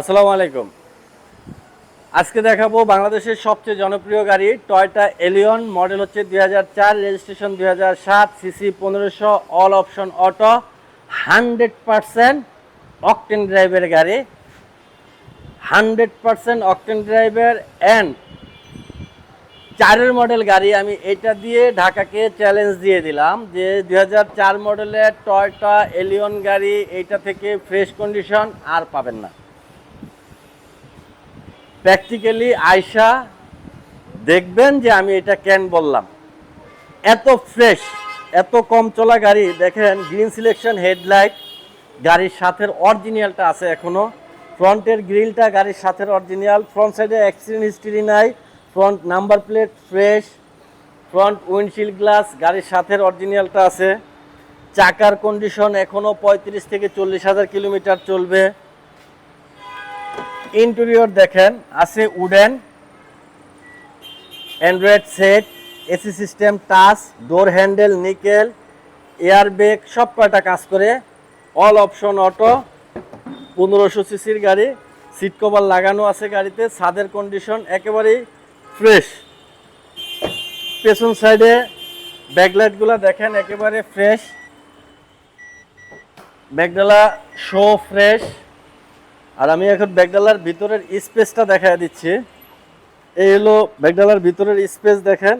আসসালামু আলাইকুম। আজকে দেখাবো বাংলাদেশের সবচেয়ে জনপ্রিয় গাড়ি টয়টা এলিয়ন মডেল হচ্ছে দু হাজার চার রেজিস্ট্রেশন দুই হাজার সাত সিসি পনেরোশো all option auto hundred percent octane ড্রাইভের গাড়ি। Hundred percent octane driver and চারের মডেল গাড়ি আমি এটা দিয়ে ঢাকাকে চ্যালেঞ্জ দিয়ে দিলাম যে দুই মডেলের টয়টা এলিয়ন গাড়ি এইটা থেকে ফ্রেশ কন্ডিশন আর পাবেন না। প্র্যাকটিক্যালি আয়সা দেখবেন যে আমি এটা কেন বললাম। এত ফ্রেশ এত কম চলা গাড়ি, দেখেন গ্রিন সিলেকশন হেডলাইট গাড়ির সাথের অরিজিনালটা আছে এখনও। ফ্রন্টের গ্রিলটা গাড়ির সাথের অরিজিনাল ফ্রন্ট সাইডে অ্যাক্সিডেন্ট হিস্ট্রি নাই front number plate fresh front windshield glass গাড়ির সাথের অরিজিনালটা আছে। চাকার কন্ডিশন এখনও পঁয়ত্রিশ থেকে চল্লিশ হাজার কিলোমিটার চলবে। ইন্টেরিয়র দেখেন, আছে wooden, Android set, AC system, touch, door handle, nickel air brake সব কয়টা কাজ করে। অল অপশন অটো, পনেরোশো সিসির গাড়ি, সিট কভার লাগানো আছে গাড়িতে, ছাদের কন্ডিশন একেবারেই ফ্রেশ। পেছন সাইডে ব্যাকলাইটগুলো দেখেন, একেবারে ফ্রেশ। ব্যাকডালা শো ফ্রেশ। আর আমি এখন ব্যাগডালার ভিতরের স্পেসটা দেখা দিচ্ছি। এই হলো ব্যাগডালার ভিতরের স্পেস দেখেন,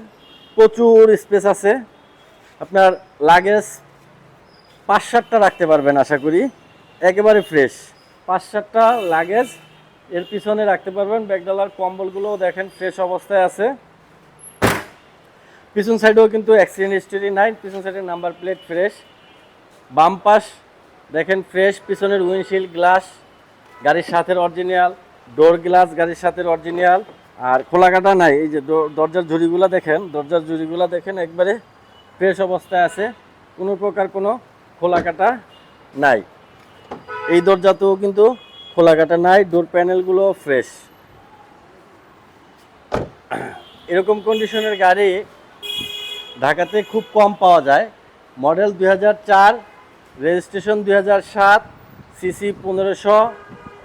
প্রচুর স্পেস আছে। আপনার লাগেজ পাঁচ সাতটা রাখতে পারবেন আশা করি, একেবারে ফ্রেশ। পাঁচ সাতটা লাগেজ এর পিছনে রাখতে পারবেন ব্যাগডালার কম্বলগুলোও দেখেন ফ্রেশ অবস্থায় আছে। পিছন সাইডেও কিন্তু অ্যাক্সিডেন্ট হিস্টরি নাই, পিছন সাইডের নাম্বার প্লেট ফ্রেশ। বাম পাশ দেখেন ফ্রেশ, পিছনের উইন্ডশিল্ড, গ্লাস গাড়ির সাথে অরিজিনাল ডোর গ্লাস গাড়ির সাথে অরিজিনাল আর খোলা কাটা নাই, এই যে দরজার ঝুড়িগুলো দেখেন, দরজার ঝুড়িগুলো দেখেন, একবারে ফ্রেশ অবস্থায় আছে, কোনো প্রকার কোনো খোলা কাটা নাই। এই দরজাতেও কিন্তু খোলা কাটা নাই ডোর প্যানেলগুলো ফ্রেশ এরকম কন্ডিশনের গাড়ি ঢাকাতে খুব কম পাওয়া যায়। মডেল দুই রেজিস্ট্রেশন দুই সিসি পনেরোশো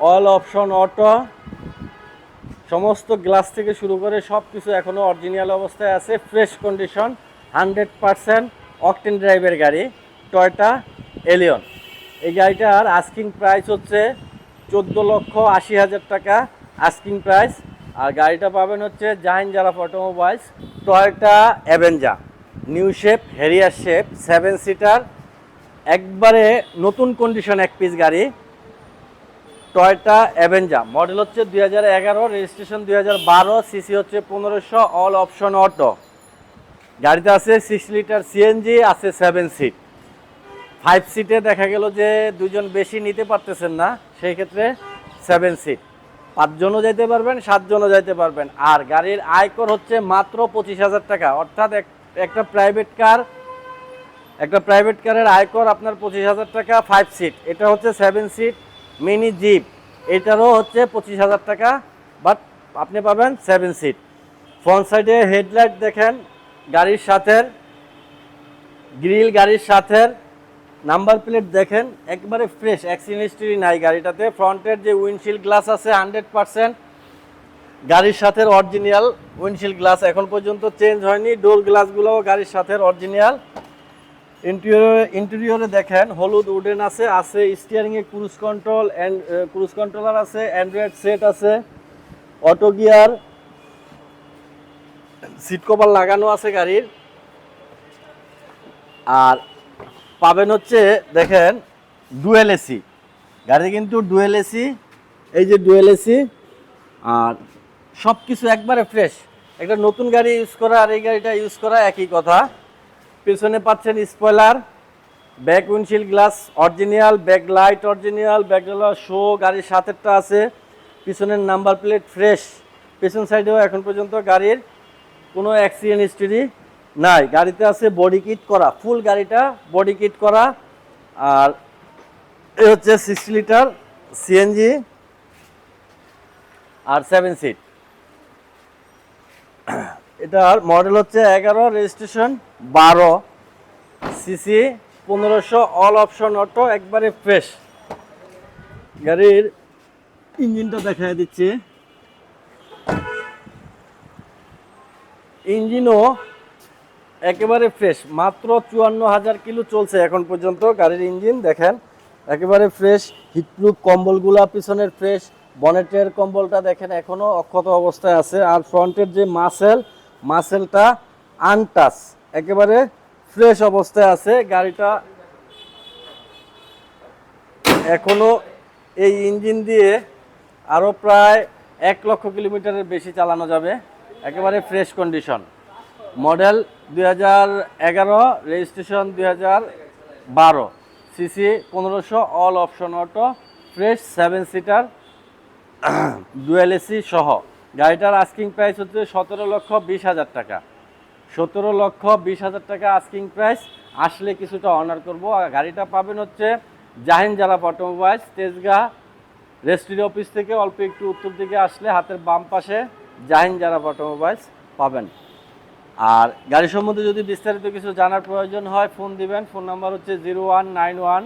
অল অপশন অটো, সমস্ত গ্লাস থেকে শুরু করে সব কিছু এখনও অরিজিনাল অবস্থায় আছে, fresh condition, hundred percent octane ড্রাইভের গাড়ি, টয়টা এলিয়ন। এই গাড়িটার আস্কিং প্রাইস হচ্ছে চোদ্দ লক্ষ আশি হাজার টাকা আস্কিং প্রাইস আর গাড়িটা পাবেন হচ্ছে Zahin জালাফ automobiles, Toyota Avanza. New shape, Harrier shape, seven seater, একবারে নতুন কন্ডিশন এক পিস গাড়ি। Toyota Avanza. মডেল হচ্ছে দুই হাজার এগারো, রেজিস্ট্রেশন দুই হাজার বারো, সিসি হচ্ছে পনেরোশো, অল অপশন অটো। গাড়িতে আছে সিক্স লিটার সিএনজি আছে সেভেন সিট ফাইভ সিটে দেখা গেল যে দুজন বেশি নিতে পারতেছেন না, সেই ক্ষেত্রে সেভেন সিট পাঁচজনও যাইতে পারবেন, সাতজনও যাইতে পারবেন। আর গাড়ির আয়কর হচ্ছে মাত্র পঁচিশ হাজার টাকা। অর্থাৎ এক- একটা প্রাইভেট কার একটা প্রাইভেট কারের আয়কর আপনার পঁচিশ হাজার টাকা ফাইভ সিট এটা হচ্ছে সেভেন সিট মিনি জিপ। এটারও হচ্ছে পঁচিশ হাজার টাকা বাট আপনি পাবেন সেভেন সিট ফ্রন্ট সাইডে হেডলাইট দেখেন, গাড়ির সাথের গ্রিল গাড়ির সাথের নাম্বার প্লেট দেখেন, একবারে ফ্রেশ অ্যাক্সিডেন্ট হিস্ট্রি নাই গাড়িটাতে। ফ্রন্টের যে উইন্ডশিল্ড গ্লাস আছে হান্ড্রেড পারসেন্ট গাড়ির সাথে অরিজিনাল উইন্ডশিল্ড গ্লাস এখন পর্যন্ত চেঞ্জ হয়নি। ডোর গ্লাসগুলোও গাড়ির সাথে অরিজিনাল ইন্টেরিয়রে ইন্টেরিয়রে দেখেন, হলুদ উডেন আছে আছে steering A cruise control and cruise controller আছে অ্যান্ড্রয়েড সেট আছে অটো গিয়ার সিট কভার লাগানো আছে গাড়ির। আর পাবেন হচ্ছে, দেখেন ডুয়েল এসি গাড়ি কিন্তু ডুয়েল এসি এই যে ডুয়েল এসি আর সব কিছু একবারে ফ্রেশ একটা নতুন গাড়ি ইউজ করা আর এই গাড়িটা ইউজ করা একই কথা। পেছনে পাচ্ছেন spoiler, back windshield glass original, back light original, back show, গাড়ির সাথেরটা আছে, পিছনের নাম্বার প্লেট ফ্রেশ, পেছন সাইডেও এখন পর্যন্ত গাড়ির কোনো অ্যাক্সিডেন্ট হিস্টরি নাই। গাড়িতে আছে বডি কিট করা, ফুল গাড়িটা বডি কিট করা, আর এ হচ্ছে সিক্স লিটার সিএনজি আর সেভেন সিট। এটার মডেল হচ্ছে এগারো, রেজিস্ট্রেশন বারো। সিসি পনেরোশো অল অপশন অটো একবারে ফ্রেশ গাড়ির ইঞ্জিনটা দেখা দিচ্ছি। ইঞ্জিনও একেবারে ফ্রেশ মাত্র চুয়ান্ন হাজার কিলো চলছে এখন পর্যন্ত গাড়ির ইঞ্জিন, দেখেন। একেবারে ফ্রেশ হিটপ্রুফ কম্বলগুলা পিছনের ফ্রেশ বনেটের কম্বলটা দেখেন এখনও অক্ষত অবস্থায় আছে। আর ফ্রন্টের যে মাসেল মাসেলটা আনটাস একেবারে ফ্রেশ অবস্থায় আছে। গাড়িটা এখনও এই ইঞ্জিন দিয়ে আরও প্রায় এক লক্ষ কিলোমিটারের বেশি চালানো যাবে। একেবারে ফ্রেশ কন্ডিশন। মডেল দুই হাজার এগারো, রেজিস্ট্রেশন দুই হাজার বারো। সিসি পনেরোশো, all option auto, fresh seven seater dual AC সহ। গাড়িটার আস্কিং প্রাইস হচ্ছে সতেরো লক্ষ বিশ হাজার টাকা। সতেরো লক্ষ বিশ হাজার টাকা আস্কিং প্রাইস আসলে কিছুটা অনার করব। আর গাড়িটা পাবেন হচ্ছে জাহিন জারা অটোমোবাইলস তেজগাঁ রেস্ট্রি অফিস থেকে অল্প একটু উত্তর দিকে আসলে হাতের বাম পাশে জাহিন জারা অটোমোবাইলস পাবেন। আর গাড়ি সম্বন্ধে যদি বিস্তারিত কিছু জানার প্রয়োজন হয় ফোন দিবেন। ফোন নাম্বার হচ্ছে zero one nine one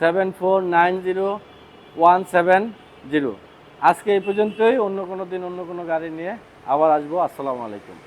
seven four nine zero one seven zero আজকে এই পর্যন্তই অন্য কোনো দিন অন্য কোনো গাড়ি নিয়ে আবার আসব। আসসালামু আলাইকুম।